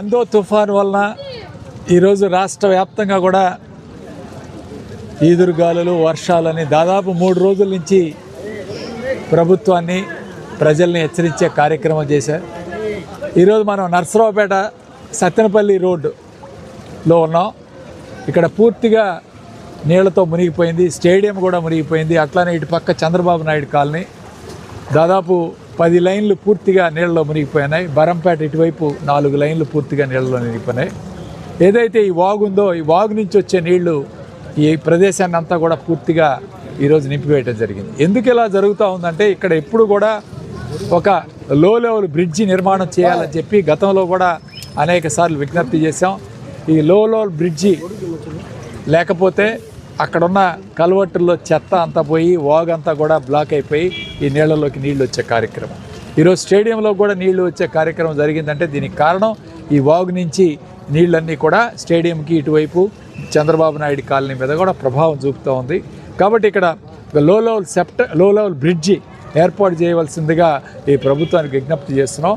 అందో తుఫాన్ వలన ఈరోజు రాష్ట్ర వ్యాప్తంగా కూడా ఈదురుగాలులు వర్షాలని దాదాపు మూడు రోజుల నుంచి ప్రభుత్వాన్ని ప్రజల్ని హెచ్చరించే కార్యక్రమం చేశారు. ఈరోజు మనం నర్సరావుపేట సత్తెనపల్లి రోడ్డులో ఉన్నాం. ఇక్కడ పూర్తిగా నీళ్ళతో మునిగిపోయింది స్టేడియం కూడా మునిగిపోయింది. అట్లానే ఇటు పక్క చంద్రబాబు నాయుడు కాలనీ. దాదాపు పది లైన్లు పూర్తిగా నీళ్ళలో మునిగిపోయినాయి. బరంపేట ఇటువైపు నాలుగు లైన్లు పూర్తిగా నీళ్ళలో మునిగిపోయినాయి. ఏదైతే ఈ వాగు ఉందో ఈ వాగు నుంచి వచ్చే నీళ్ళు ఈ ప్రదేశాన్ని అంతా కూడా పూర్తిగా ఈరోజు నింపివేయటం జరిగింది. ఎందుకు ఇలా జరుగుతూ ఉందంటే ఇక్కడ ఎప్పుడు కూడా ఒక లో లెవెల్ బ్రిడ్జి నిర్మాణం చేయాలని చెప్పి గతంలో కూడా అనేక సార్లు విజ్ఞప్తి చేశాం. ఈ లో లెవెల్ బ్రిడ్జి లేకపోతే అక్కడున్న కల్వర్టుల్లో చెత్త అంతా పోయి వాగంతా కూడా బ్లాక్ అయిపోయి ఈ నీళ్ళలోకి నీళ్ళు వచ్చే కార్యక్రమం. ఈరోజు స్టేడియంలో కూడా నీళ్ళు వచ్చే కార్యక్రమం జరిగిందంటే దీనికి కారణం ఈ వాగు నుంచి నీళ్ళన్నీ కూడా స్టేడియంకి ఇటువైపు చంద్రబాబు నాయుడు కాలనీ మీద కూడా ప్రభావం చూపుతూ ఉంది. కాబట్టి ఇక్కడ లో లెవెల్ సెప్ట లో లెవెల్ బ్రిడ్జి ఏర్పాటు చేయవలసిందిగా ఈ ప్రభుత్వానికి విజ్ఞప్తి చేస్తున్నాం.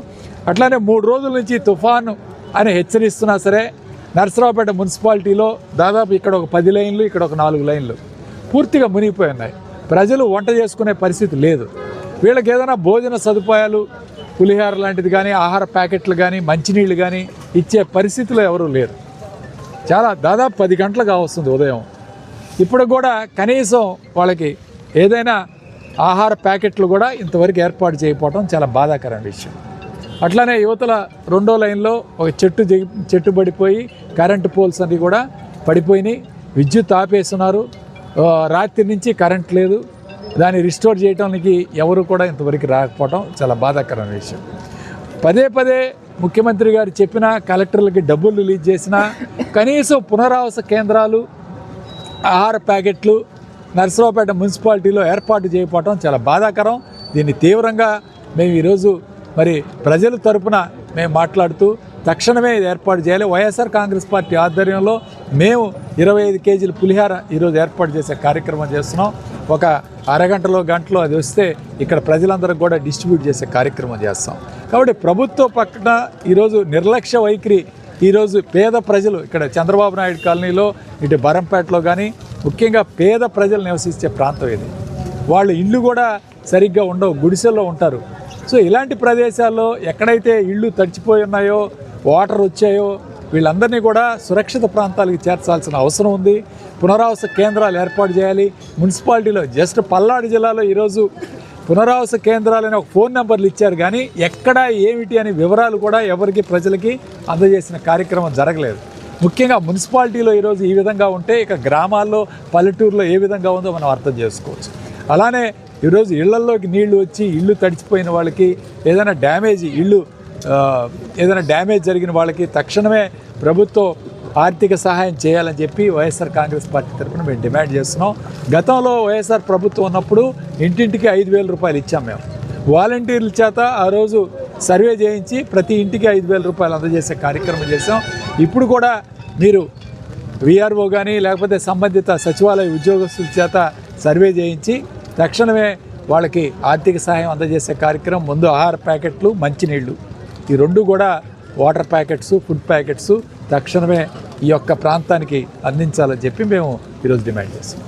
అట్లానే మూడు రోజుల నుంచి తుఫాను అని హెచ్చరిస్తున్నా సరే నరసరావుపేట మున్సిపాలిటీలో దాదాపు ఇక్కడ ఒక పది లైన్లు ఇక్కడ ఒక నాలుగు లైన్లు పూర్తిగా మునిగిపోయి ఉన్నాయి. ప్రజలు వంట చేసుకునే పరిస్థితి లేదు. వీళ్ళకి ఏదైనా భోజన సదుపాయాలు పులిహార లాంటిది కానీ ఆహార ప్యాకెట్లు కానీ మంచినీళ్ళు కానీ ఇచ్చే పరిస్థితులు ఎవరూ లేరు. చాలా దాదాపు పది గంటలు వస్తుంది ఉదయం. ఇప్పుడు కూడా కనీసం వాళ్ళకి ఏదైనా ఆహార ప్యాకెట్లు కూడా ఇంతవరకు ఏర్పాటు చేయకపోవడం చాలా బాధాకరమైన విషయం. అట్లానే యువతల రెండో లైన్లో ఒక చెట్టు దిగి- చెట్టు పడిపోయి కరెంటు పోల్స్ అన్నీ కూడా పడిపోయినాయి. విద్యుత్ ఆపేస్తున్నారు. రాత్రి నుంచి కరెంట్ లేదు. దాన్ని రిస్టోర్ చేయడానికి ఎవరు కూడా ఇంతవరకు రాకపోవడం చాలా బాధాకరమైన విషయం. పదే పదే ముఖ్యమంత్రి గారు చెప్పిన కలెక్టర్లకి డబ్బులు రిలీజ్ చేసినా కనీసం పునరావాస కేంద్రాలు ఆహార ప్యాకెట్లు నర్సరావుపేట మున్సిపాలిటీలో ఏర్పాటు చేయకపోవడం చాలా బాధాకరం. దీన్ని తీవ్రంగా మేము ఈరోజు మరి ప్రజల తరపున మేము మాట్లాడుతూ తక్షణమే ఇది ఏర్పాటు చేయాలి. వైఎస్ఆర్ కాంగ్రెస్ పార్టీ ఆధ్వర్యంలో మేము ఇరవై ఐదు కేజీల పులిహార ఈరోజు ఏర్పాటు చేసే కార్యక్రమం చేస్తున్నాం. ఒక అరగంటలో గంటలో అది వస్తే ఇక్కడ ప్రజలందరికీ కూడా డిస్ట్రిబ్యూట్ చేసే కార్యక్రమం చేస్తాం. కాబట్టి ప్రభుత్వ పక్కన ఈరోజు నిర్లక్ష్య వైఖరి ఈరోజు పేద ప్రజలు ఇక్కడ చంద్రబాబు నాయుడు కాలనీలో ఇటు బరంపేటలో కానీ ముఖ్యంగా పేద ప్రజలు నివసించే ప్రాంతం ఇది. వాళ్ళ ఇల్లు కూడా సరిగ్గా ఉండవు గుడిసెల్లో ఉంటారు. సో ఇలాంటి ప్రదేశాల్లో ఎక్కడైతే ఇళ్ళు తడిచిపోయి ఉన్నాయో వాటర్ వచ్చాయో వీళ్ళందరినీ కూడా సురక్షిత ప్రాంతాలకు చేర్చాల్సిన అవసరం ఉంది. పునరావాస కేంద్రాలు ఏర్పాటు చేయాలి. మున్సిపాలిటీలో జస్ట్ పల్నాడు జిల్లాలో ఈరోజు పునరావాస కేంద్రాలని ఒక ఫోన్ నెంబర్లు ఇచ్చారు. కానీ ఎక్కడ ఏమిటి అనే వివరాలు కూడా ఎవరికి ప్రజలకి అందజేసిన కార్యక్రమం జరగలేదు. ముఖ్యంగా మున్సిపాలిటీలో ఈరోజు ఈ విధంగా ఉంటే ఇక గ్రామాల్లో పల్లెటూరులో ఏ విధంగా ఉందో మనం అర్థం చేసుకోవచ్చు. అలానే ఈరోజు ఇళ్ళల్లోకి నీళ్ళు వచ్చి ఇల్లు తడిచిపోయిన వాళ్ళకి ఏదైనా డ్యామేజ్ ఇల్లు ఏదైనా డ్యామేజ్ జరిగిన వాళ్ళకి తక్షణమే ప్రభుత్వం ఆర్థిక సహాయం చేయాలని చెప్పి వైఎస్ఆర్ కాంగ్రెస్ పార్టీ తరఫున మేము డిమాండ్ చేస్తున్నాం. గతంలో వైఎస్ఆర్ ప్రభుత్వం ఉన్నప్పుడు ఇంటింటికి ఐదు వేల రూపాయలు ఇచ్చాం మేము. వాలంటీర్ల చేత ఆ రోజు సర్వే చేయించి ప్రతి ఇంటికి ఐదు వేల రూపాయలు అందజేసే కార్యక్రమం చేసాం ఇప్పుడు కూడా మీరు విఆర్ఓ కానీ లేకపోతే సంబంధిత సచివాలయ ఉద్యోగస్తుల చేత సర్వే చేయించి తక్షణమే వాళ్ళకి ఆర్థిక సహాయం అందజేసే కార్యక్రమం ముందు ఆహార ప్యాకెట్లు మంచినీళ్ళు. ఈ రెండు కూడా వాటర్ ప్యాకెట్స్ ఫుడ్ ప్యాకెట్స్ తక్షణమే ఈ యొక్క ప్రాంతానికి అందించాలని చెప్పి మేము ఈరోజు డిమాండ్ చేస్తున్నాం.